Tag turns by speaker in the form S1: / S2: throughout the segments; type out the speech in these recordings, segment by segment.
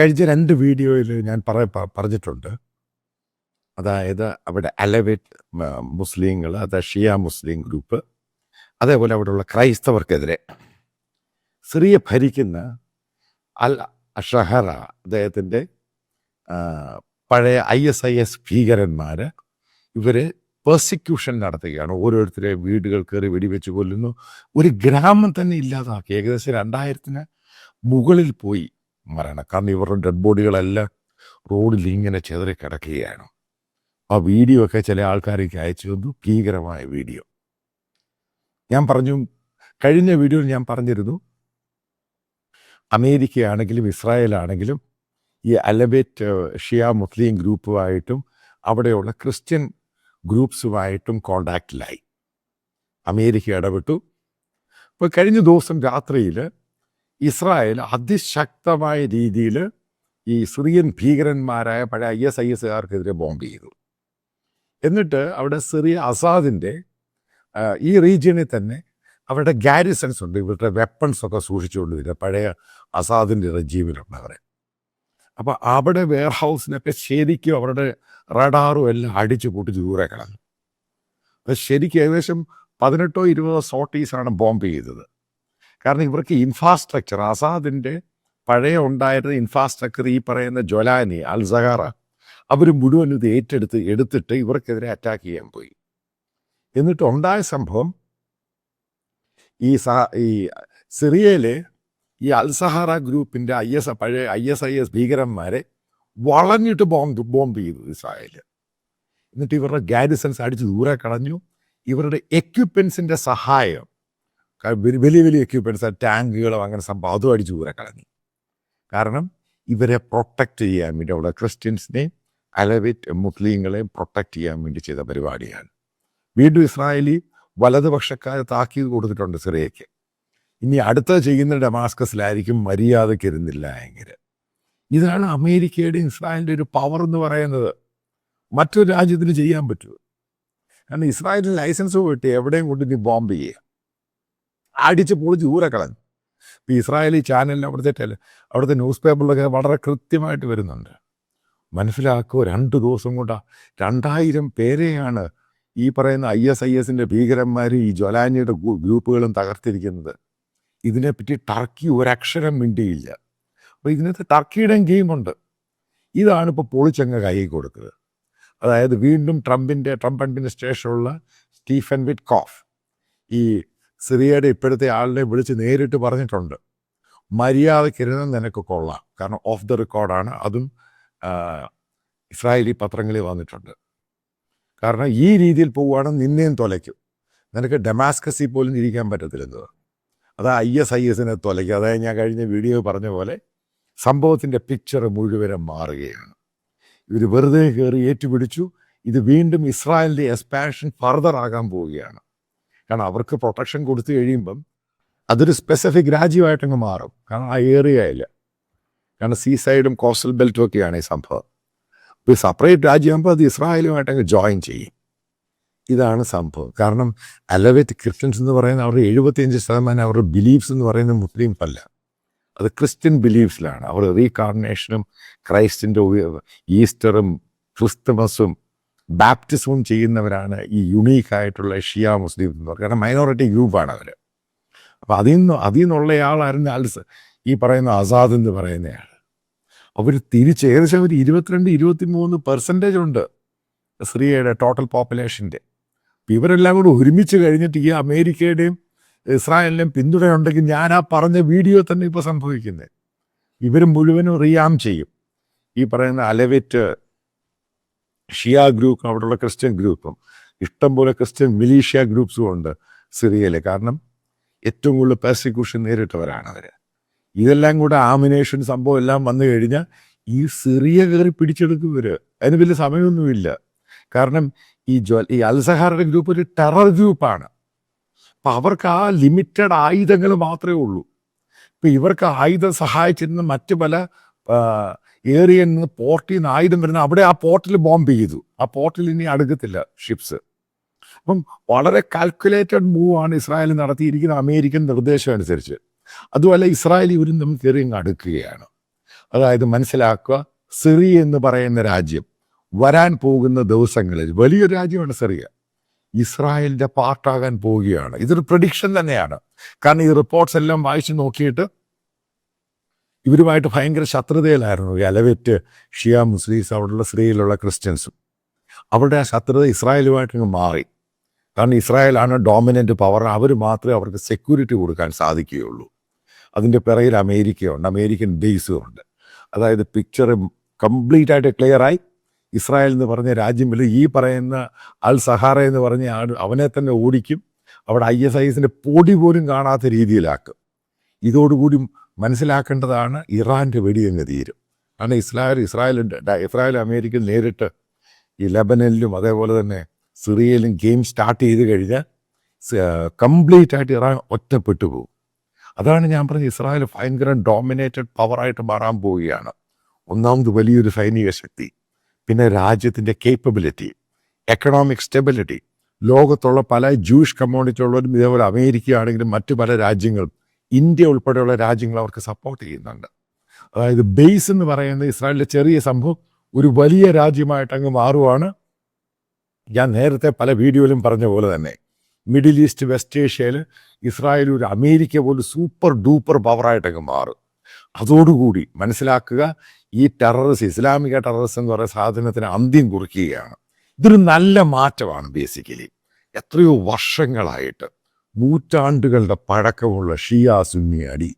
S1: കഴിഞ്ഞ രണ്ട് വീഡിയോയിൽ ഞാൻ പറ പറഞ്ഞിട്ടുണ്ട്. അതായത് അവിടെ അലവേറ്റ് മുസ്ലിങ്ങൾ അത് ഷിയ മുസ്ലിം ഗ്രൂപ്പ് അതേപോലെ അവിടെയുള്ള ക്രൈസ്തവർക്കെതിരെ സിറിയ ഭരിക്കുന്ന അൽ അഷഹറ അദ്ദേഹത്തിന്റെ പഴയ ഐ എസ് ഐ എസ് ഭീകരന്മാർ ഇവർ പെർസിക്യൂഷൻ നടത്തുകയാണ്. ഓരോരുത്തരെ വീടുകൾ കയറി വെടിവെച്ച് കൊല്ലുന്നു. ഒരു ഗ്രാമം തന്നെ ഇല്ലാതാക്കി. ഏകദേശം രണ്ടായിരത്തിന് മുകളിൽ പോയി. മരണം കാരണം ഇവരുടെ ഡെഡ് ബോഡികളെല്ലാം റോഡിൽ ഇങ്ങനെ ചെതറി കിടക്കുകയാണ്. ആ വീഡിയോ ഒക്കെ ചില ആൾക്കാരേക്ക് അയച്ചു തന്നു. ഭീകരമായ വീഡിയോ ഞാൻ പറഞ്ഞു കഴിഞ്ഞ വീഡിയോയിൽ ഞാൻ പറഞ്ഞിരുന്നു അമേരിക്കയാണെങ്കിലും ഇസ്രായേൽ ആണെങ്കിലും ഈ അലബേറ്റ് ഷിയ മുസ്ലിം ഗ്രൂപ്പുമായിട്ടും അവിടെയുള്ള ക്രിസ്ത്യൻ ഗ്രൂപ്പ്സുമായിട്ടും കോണ്ടാക്റ്റിലായി അമേരിക്ക ഇടപെട്ടു. അപ്പോൾ കഴിഞ്ഞ ദിവസം രാത്രിയിൽ ഇസ്രായേൽ അതിശക്തമായ രീതിയിൽ ഈ സിറിയൻ ഭീകരന്മാരായ പഴയ ഐ എസ് ഐ എസുകാർക്കെതിരെ ബോംബ് ചെയ്തു. എന്നിട്ട് അവിടെ സിറിയ അസാദിന്റെ ഈ റീജിയനിൽ തന്നെ അവരുടെ ഗാരിസൺസ് ഉണ്ട്. ഇവരുടെ വെപ്പൺസ് ഒക്കെ സൂക്ഷിച്ചുകൊണ്ടിരുന്നത് പഴയ അസാദിന്റെ റജീമിലുള്ളവരെ. അപ്പോൾ അവിടെ വെയർ ഹൗസിനൊക്കെ ശരിക്കും അവരുടെ റഡാറും എല്ലാം അടിച്ചു കൂട്ടി ദൂരെ കളഞ്ഞു അപ്പം ശരിക്കും ഏകദേശം പതിനെട്ടോ ഇരുപതോ സോട്ടീസാണ് ബോംബ് ചെയ്തത്. കാരണം ഇവർക്ക് ഇൻഫ്രാസ്ട്രക്ചർ ആസാദിന്റെ പഴയ ഉണ്ടായിരുന്ന ഇൻഫ്രാസ്ട്രക്ചർ ഈ പറയുന്ന ജൊലാനി അൽ സഹാറ അവർ മുഴുവൻ ഇത് ഏറ്റെടുത്ത് എടുത്തിട്ട് ഇവർക്കെതിരെ അറ്റാക്ക് ചെയ്യാൻ പോയി. എന്നിട്ട് ഉണ്ടായ സംഭവം ഈ സ ഈ സിറിയയിലെ ഈ അൽ സഹാറ ഗ്രൂപ്പിന്റെ ഐ എസ് പഴയ ഐ എസ് ഐ എസ് ഭീകരന്മാരെ വളഞ്ഞിട്ട് ബോംബ് ബോംബ് ചെയ്തു ഇസ്രായേൽ എന്നിട്ട് ഇവരുടെ ഗാരിസൺസ് അടിച്ച് ദൂരെ കളഞ്ഞു. ഇവരുടെ എക്യുപ്മെൻസിന്റെ സഹായം വലിയ വലിയ എക്യൂപ്മെന്റ്സ് ടാങ്കുകളും അങ്ങനെ സംഭവം അതും അടിച്ച് ദൂരെ കളഞ്ഞു. കാരണം ഇവരെ പ്രൊട്ടക്റ്റ് ചെയ്യാൻ വേണ്ടി അവിടെ ക്രിസ്ത്യൻസിനെയും അലവിറ്റ് മുസ്ലിങ്ങളെയും പ്രൊട്ടക്റ്റ് ചെയ്യാൻ വേണ്ടി ചെയ്ത പരിപാടിയാണ്. വീണ്ടും ഇസ്രായേലി വലതുപക്ഷക്കാരെ താക്കീത് കൊടുത്തിട്ടുണ്ട് സിറിയയ്ക്ക്. ഇനി അടുത്ത ചെയ്യുന്ന ഡമാസ്കസിലായിരിക്കും മര്യാദയ്ക്ക് ഇരുന്നില്ല എങ്കിൽ ഇതാണ് അമേരിക്കയുടെയും ഇസ്രായേലിന്റെ ഒരു പവർ എന്ന് പറയുന്നത്. മറ്റൊരു രാജ്യത്തിന് ചെയ്യാൻ പറ്റുമോ? കാരണം ഇസ്രായേലിന് ലൈസൻസ് പോയിട്ട് എവിടെയും കൊണ്ട് നീ ബോംബ് ചെയ്യുക അടിച്ച് പൊളിച്ച് ദൂരെ കളഞ്ഞു ഇപ്പം ഇസ്രായേലി ചാനലിൽ അവിടുത്തെ അവിടുത്തെ ന്യൂസ് പേപ്പറിലൊക്കെ വളരെ കൃത്യമായിട്ട് വരുന്നുണ്ട്. മനസ്സിലാക്കുക രണ്ട് ദിവസം കൊണ്ട് രണ്ടായിരം പേരെയാണ് ഈ പറയുന്ന ഐ എസ് ഐ എസിന്റെ ഭീകരന്മാർ ഈ ജ്വലാനിയുടെ ഗ്രൂ- ഗ്രൂപ്പുകളും തകർത്തിരിക്കുന്നത്. ഇതിനെപ്പറ്റി ടർക്കി ഒരക്ഷരം മിണ്ടിയില്ല. അപ്പോൾ ഇതിനകത്ത് ടർക്കിയുടെയും ഗെയിമുണ്ട് ഇതാണ് ഇപ്പോൾ പൊളിച്ചങ്ങ് കൈ കൊടുക്കുന്നത്. അതായത് വീണ്ടും ട്രംപിന്റെ ട്രംപ് അഡ്മിനിസ്ട്രേഷനുള്ള സ്റ്റീഫൻ വിറ്റ് കോഫ് ഈ സിറിയയുടെ ഇപ്പോഴത്തെ ആളിനെ വിളിച്ച് നേരിട്ട് പറഞ്ഞിട്ടുണ്ട്. മര്യാദക്കിരുന്ന് നിനക്ക് കൊള്ളാം. കാരണം ഓഫ് ദ റെക്കോർഡാണ് അതും ഇസ്രായേലി പത്രങ്ങളിൽ വന്നിട്ടുണ്ട്. കാരണം ഈ രീതിയിൽ പോവുകയാണെങ്കിൽ നിന്നെയും തൊലയ്ക്കും. നിനക്ക് ഡെമാസ്കസിൽ പോലും ഇരിക്കാൻ പറ്റത്തില്ലെന്നത് അത് ഐ എസ് ഐ എസിനെ തൊലയ്ക്കും. അതായത് ഞാൻ കഴിഞ്ഞ വീഡിയോ പറഞ്ഞ പോലെ സംഭവത്തിന്റെ പിക്ചർ മുഴുവനും മാറുകയാണ്. ഇവർ വെറുതെ കയറി ഏറ്റുപിടിച്ചു. ഇത് വീണ്ടും ഇസ്രായേലിന്റെ എക്സ്പാൻഷൻ ഫർദർ ആകാൻ പോവുകയാണ്. കാരണം അവർക്ക് പ്രൊട്ടക്ഷൻ കൊടുത്തു കഴിയുമ്പം അതൊരു സ്പെസിഫിക് രാജ്യമായിട്ടങ്ങ് മാറും. കാരണം ആ ഏറിയയില്ല കാരണം സീ സൈഡും കോസ്റ്റൽ ബെൽറ്റും ഒക്കെയാണ് ഈ സംഭവം. ഇപ്പോൾ സെപ്പറേറ്റ് രാജ്യമാകുമ്പോൾ അത് ഇസ്രായേലുമായിട്ടങ്ങ് ജോയിൻ ചെയ്യും. ഇതാണ് സംഭവം. കാരണം അലവേറ്റ് ക്രിസ്ത്യൻസ് എന്ന് പറയുന്ന അവരുടെ എഴുപത്തിയഞ്ച് ശതമാനം അവരുടെ ബിലീഫ്സ് എന്ന് പറയുന്നത് മുസ്ലിംസ് അല്ല. അത് ക്രിസ്ത്യൻ ബിലീഫ്സിലാണ് അവർ റീകാർണേഷനും ക്രൈസ്റ്റിന്റെ ഈസ്റ്ററും ക്രിസ്തുമസും ബാപ്റ്റിസവും ചെയ്യുന്നവരാണ് ഈ യുണീക്ക് ആയിട്ടുള്ള ഷിയ മുസ്ലിം എന്ന് പറയുന്നത് കാരണം മൈനോറിറ്റി ഗ്രൂപ്പാണ് അവർ അപ്പോൾ അതിൽ നിന്ന് അതിൽ നിന്നുള്ളയാളായിരുന്നു അൽസ് ഈ പറയുന്ന ആസാദ് എന്ന് പറയുന്നയാൾ അവർ തിരിച്ച് ഏകദേശം ഒരു ഇരുപത്തിരണ്ട് ഇരുപത്തി മൂന്ന് പെർസെന്റേജ് ഉണ്ട് സിറിയയുടെ ടോട്ടൽ പോപ്പുലേഷന്റെ അപ്പം ഇവരെല്ലാം കൂടി ഒരുമിച്ച് കഴിഞ്ഞിട്ട് ഈ അമേരിക്കയുടെയും ഇസ്രായേലിന്റെയും പിന്തുണയുണ്ടെങ്കിൽ ഞാൻ ആ പറഞ്ഞ വീഡിയോ തന്നെ ഇപ്പോൾ സംഭവിക്കുന്നത് ഇവർ മുഴുവനും റിയാം ചെയ്യും. ഈ പറയുന്ന അലവേറ്റ് ഷിയ ഗ്രൂപ്പ് അവിടെയുള്ള ക്രിസ്ത്യൻ ഗ്രൂപ്പും. ഇഷ്ടംപോലെ ക്രിസ്ത്യൻ മിലീഷ്യ ഗ്രൂപ്പ്സും ഉണ്ട് സിറിയയിൽ കാരണം ഏറ്റവും കൂടുതൽ പെർസിക്യൂഷൻ നേരിട്ടവരാണ് അവർ ഇതെല്ലാം കൂടെ ആമിനേഷൻ സംഭവം എല്ലാം വന്നു കഴിഞ്ഞാൽ ഈ സിറിയ കയറി പിടിച്ചെടുക്കും ഇവർ അതിന് വലിയ സമയമൊന്നുമില്ല. കാരണം ഈ ജോ ഈ അൽസഹാറുടെ ഗ്രൂപ്പ് ഒരു ടെറർ ഗ്രൂപ്പാണ്. അപ്പം അവർക്ക് ആ ലിമിറ്റഡ് ആയുധങ്ങൾ മാത്രമേ ഉള്ളൂ. ഇപ്പം ഇവർക്ക് ആയുധം സഹായിച്ചിരുന്ന മറ്റ് പല ഏറിയയിൽ നിന്ന് പോർട്ടിൽ നിന്ന് ആയുധം വരുന്ന അവിടെ ആ പോർട്ടിൽ ബോംബ് ചെയ്തു. ആ പോർട്ടിൽ ഇനി അടുക്കത്തില്ല ഷിപ്സ് അപ്പം വളരെ കാൽക്കുലേറ്റഡ് മൂവ് ആണ് ഇസ്രായേൽ നടത്തിയിരിക്കുന്ന അമേരിക്കൻ നിർദ്ദേശം അനുസരിച്ച്. അതുപോലെ ഇസ്രായേൽ ഇവരും തമ്മിൽ കയറി അടുക്കുകയാണ്. അതായത് മനസ്സിലാക്കുക സിറി എന്ന് പറയുന്ന രാജ്യം വരാൻ പോകുന്ന ദിവസങ്ങളിൽ വലിയൊരു രാജ്യമാണ് സിറിയ ഇസ്രായേലിന്റെ പാർട്ടാകാൻ പോവുകയാണ്. ഇതൊരു പ്രഡിക്ഷൻ തന്നെയാണ്. കാരണം ഈ റിപ്പോർട്ട്സ് എല്ലാം വായിച്ചു നോക്കിയിട്ട് ഇവരുമായിട്ട് ഭയങ്കര ശത്രുതയിലായിരുന്നു. ഈ അലവെറ്റ് ഷിയ മുസ്ലിംസ് അവിടെയുള്ള സ്ത്രീയിലുള്ള ക്രിസ്ത്യൻസും. അവരുടെ ആ ശത്രുത ഇസ്രായേലുമായിട്ട് മാറി. കാരണം ഇസ്രായേലാണ് ഡോമിനന്റ് പവർ അവർ മാത്രമേ അവർക്ക് സെക്യൂരിറ്റി കൊടുക്കാൻ സാധിക്കുകയുള്ളൂ. അതിന്റെ പിറകിൽ അമേരിക്കയുണ്ട്. അമേരിക്കൻ ബേസും ഉണ്ട്. അതായത് പിക്ചർ കംപ്ലീറ്റ് ആയിട്ട് ക്ലിയറായി ഇസ്രായേൽ എന്ന് പറഞ്ഞ രാജ്യമില്ല ഈ പറയുന്ന അൽ സഹാറ എന്ന് പറഞ്ഞ അവനെ തന്നെ ഓടിക്കും. അവിടെ ഐ എസ് ഐ എസിന്റെ പൊടി പോലും കാണാത്ത രീതിയിലാക്കും. ഇതോടുകൂടി മനസ്സിലാക്കേണ്ടതാണ് ഇറാന്റെ വെടിയങ്ങ് തീരും കാരണം ഇസ്രായേൽ ഇസ്രായേലുണ്ട് ഇസ്രായേൽ അമേരിക്ക നേരിട്ട് ഈ ലബനനിലും അതേപോലെ തന്നെ സിറിയയിലും ഗെയിം സ്റ്റാർട്ട് ചെയ്ത് കഴിഞ്ഞാൽ കംപ്ലീറ്റ് ആയിട്ട് ഇറാൻ ഒറ്റപ്പെട്ടു പോകും. അതാണ് ഞാൻ പറഞ്ഞത് ഇസ്രായേൽ ഭയങ്കര ഡോമിനേറ്റഡ് പവറായിട്ട് മാറാൻ പോവുകയാണ്. ഒന്നാമത് വലിയൊരു സൈനിക ശക്തി പിന്നെ രാജ്യത്തിന്റെ കേപ്പബിലിറ്റി എക്കണോമിക് സ്റ്റെബിലിറ്റി ലോകത്തുള്ള പല ജൂഷ് കമ്മ്യൂണിറ്റി ഉള്ളവരും ഇതേപോലെ അമേരിക്ക ആണെങ്കിലും മറ്റു പല രാജ്യങ്ങളും ഇന്ത്യ ഉൾപ്പെടെയുള്ള രാജ്യങ്ങൾ അവർക്ക് സപ്പോർട്ട് ചെയ്യുന്നുണ്ട്. അതായത് ബേസ് എന്ന് പറയുന്നത് ഇസ്രായേലിലെ ചെറിയ സംഭവം ഒരു വലിയ രാജ്യമായിട്ട് അങ്ങ് മാറുവാണ്. ഞാൻ നേരത്തെ പല വീഡിയോയിലും പറഞ്ഞ പോലെ തന്നെ മിഡിൽ ഈസ്റ്റ് വെസ്റ്റ് ഏഷ്യയിൽ ഇസ്രായേൽ ഒരു അമേരിക്ക പോലും സൂപ്പർ ഡൂപ്പർ പവറായിട്ടങ്ങ് മാറും. അതോടുകൂടി മനസ്സിലാക്കുക ഈ ടെററിസ്റ്റ് ഇസ്ലാമിക ടെററിസം എന്ന് പറയുന്ന സാധനത്തിന് അന്ത്യം കുറിക്കുകയാണ്. ഇതൊരു നല്ല മാറ്റമാണ് ബേസിക്കലി എത്രയോ വർഷങ്ങളായിട്ട്. നൂറ്റാണ്ടുകളുടെ പഴക്കമുള്ള ഷിയ സുന്നി അടി.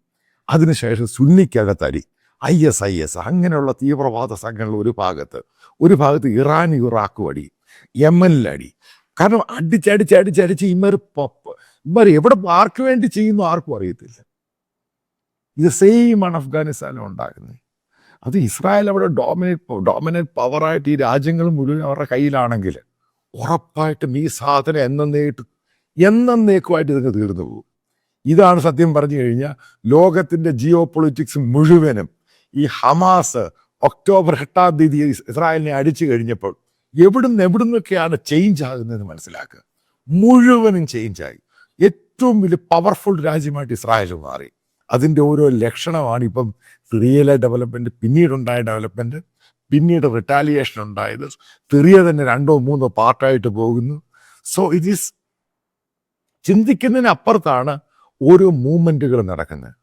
S1: അതിനുശേഷം സുന്നിക്കകത്തടി ഐ എസ് ഐ എസ് അങ്ങനെയുള്ള തീവ്രവാദ സംഘങ്ങൾ ഒരു ഭാഗത്ത്. ഒരു ഭാഗത്ത് ഇറാൻ ഇറാഖും അടി. യമനിലടി കാരണം അടിച്ചടിച്ച് അടിച്ചടിച്ച് ഇമ്മർ പപ്പ് ഇമ്മർ എവിടെ ആർക്ക് വേണ്ടി ചെയ്യുന്നു ആർക്കും അറിയത്തില്ല. ഇത് സെയിം ആണ് അഫ്ഗാനിസ്ഥാനിൽ ഉണ്ടാകുന്നത്. അത് ഇസ്രായേൽ അവിടെ ഡോമിനേറ്റ് ഡോമിനേറ്റ് പവറായിട്ട് ഈ രാജ്യങ്ങൾ മുഴുവൻ അവരുടെ കയ്യിലാണെങ്കിൽ ഉറപ്പായിട്ടും ഈ സാധനം എന്നേട്ട് എന്നേക്കുമായിട്ട് ഇതൊക്കെ തീർന്നു പോകും. ഇതാണ് സത്യം പറഞ്ഞു കഴിഞ്ഞാൽ ലോകത്തിന്റെ ജിയോ പൊളിറ്റിക്സ് മുഴുവനും ഈ ഹമാസ് ഒക്ടോബർ എട്ടാം തീയതി ഇസ്രായേലിനെ അടിച്ചു കഴിഞ്ഞപ്പോൾ എവിടുന്ന് എവിടുന്നൊക്കെയാണ് ചേഞ്ച് ആകുന്നതെന്ന് മനസ്സിലാക്കുക. മുഴുവനും ചേഞ്ചായി ഏറ്റവും വലിയ പവർഫുൾ രാജ്യമായിട്ട് ഇസ്രായേൽ മാറി. അതിന്റെ ഓരോ ലക്ഷണമാണ് ഇപ്പം സിറിയയിലെ ഡെവലപ്മെന്റ് പിന്നീടുണ്ടായ ഡെവലപ്മെന്റ് പിന്നീട് റിട്ടാലിയേഷൻ ഉണ്ടായത്. സിറിയ തന്നെ രണ്ടോ മൂന്നോ പാർട്ടായിട്ട് പോകുന്നു. സോ ഇറ്റ് ഈസ് ചിന്തിക്കുന്നതിന് അപ്പുറത്താണ് ഓരോ മൂവ്മെന്റുകൾ നടക്കുന്നത്.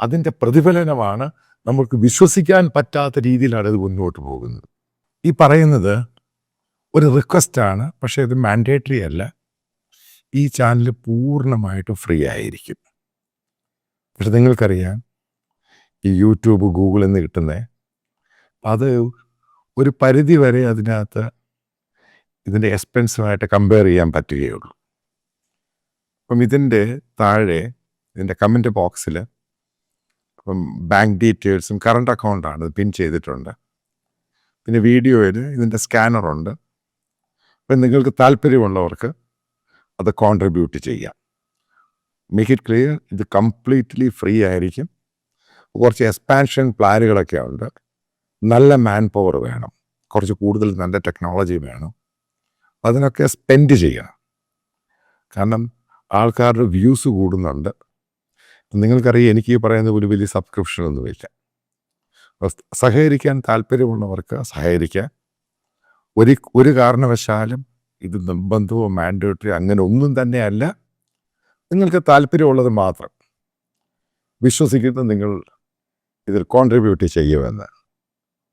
S1: അതിന്റെ പ്രതിഫലനമാണ് നമുക്ക് വിശ്വസിക്കാൻ പറ്റാത്ത രീതിയിലാണ് ഇത് മുന്നോട്ട് പോകുന്നത്. ഈ പറയുന്നത് ഒരു റിക്വസ്റ്റാണ് പക്ഷേ ഇത് മാൻഡേറ്ററി അല്ല. ഈ ചാനൽ പൂർണമായിട്ടും ഫ്രീ ആയിരിക്കും. പക്ഷെ നിങ്ങൾക്കറിയാം ഈ യൂട്യൂബ് ഗൂഗിൾ എന്ന് കിട്ടുന്നത് അത് ഒരു പരിധി വരെ അതിനകത്ത് ഇതിന്റെ എക്സ്പെൻസുമായിട്ട് കമ്പയർ ചെയ്യാൻ പറ്റുകയുള്ളൂ. അപ്പം ഇതിന്റെ താഴെ ഇതിന്റെ കമന്റ് ബോക്സിൽ ഇപ്പം ബാങ്ക് ഡീറ്റെയിൽസും കറണ്ട് അക്കൗണ്ടാണ് ഇത് പിൻ ചെയ്തിട്ടുണ്ട്. പിന്നെ വീഡിയോയിൽ ഇതിന്റെ സ്കാനറുണ്ട് അപ്പം നിങ്ങൾക്ക് താല്പര്യമുള്ളവർക്ക് അത് കോൺട്രിബ്യൂട്ട് ചെയ്യാം. മേക്ക് ഇറ്റ് ക്ലിയർ ഇത് കംപ്ലീറ്റ്ലി ഫ്രീ ആയിരിക്കും. കുറച്ച് എക്സ്പാൻഷൻ പ്ലാനുകളൊക്കെ ഉണ്ട്. നല്ല മാൻ പവർ വേണം. കുറച്ച് കൂടുതൽ നല്ല ടെക്നോളജി വേണം. അതിനൊക്കെ സ്പെൻഡ് ചെയ്യണം. കാരണം ആൾക്കാരുടെ വ്യൂസ് കൂടുന്നുണ്ട്. നിങ്ങൾക്കറിയാം എനിക്ക് ഈ പറയുന്ന ഒരു വലിയ സബ്സ്ക്രിപ്ഷനൊന്നുമില്ല സഹകരിക്കാൻ താല്പര്യമുള്ളവർക്ക് സഹകരിക്കാം. ഒരു ഒരു കാരണവശാലും ഇത് നിർബന്ധമോ മാൻഡേറ്ററി അങ്ങനെ ഒന്നും തന്നെയല്ല. നിങ്ങൾക്ക് താല്പര്യമുള്ളത് മാത്രം വിശ്വസിക്കുന്ന നിങ്ങൾ ഇതിൽ കോൺട്രിബ്യൂട്ട് ചെയ്യുമെന്ന്.